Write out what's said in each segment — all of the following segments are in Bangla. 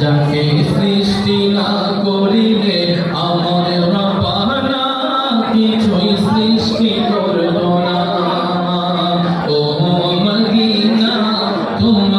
যাকে সৃষ্টি না করিলে আমার রবানা কিছুই সৃষ্টি করল না। ও মদিনা তোমায়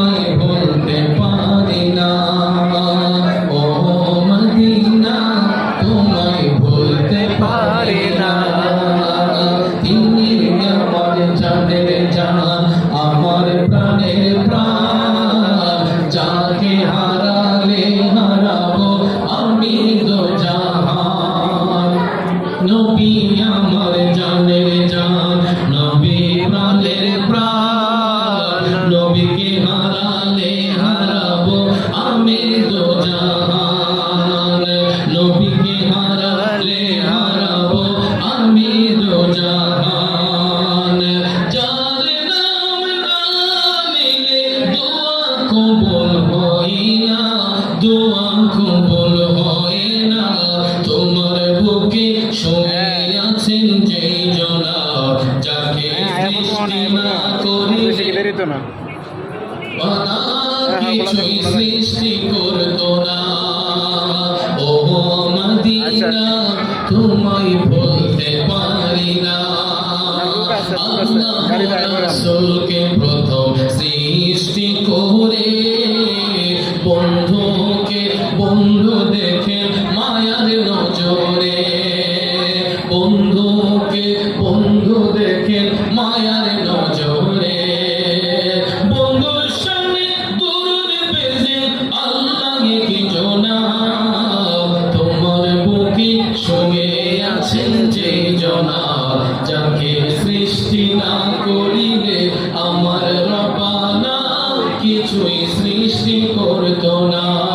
হারালে হারাবো আমি তো জাহান। নবীকে হারালে হারাবো আমি তো জাহান। যার নাম না নিলে দোয়া কবুল হয় না দোয়া কবুল হয় না। তোমার বুকে শুয়ে আছেন যেই জনা যাকে না করি বানা সৃষ্টি করতো বলতে পারি না। রাসূলকে প্রথম সৃষ্টি করে জনা যাকে সৃষ্টি না করিলে আমার রবানা কিছুই সৃষ্টি করতো না।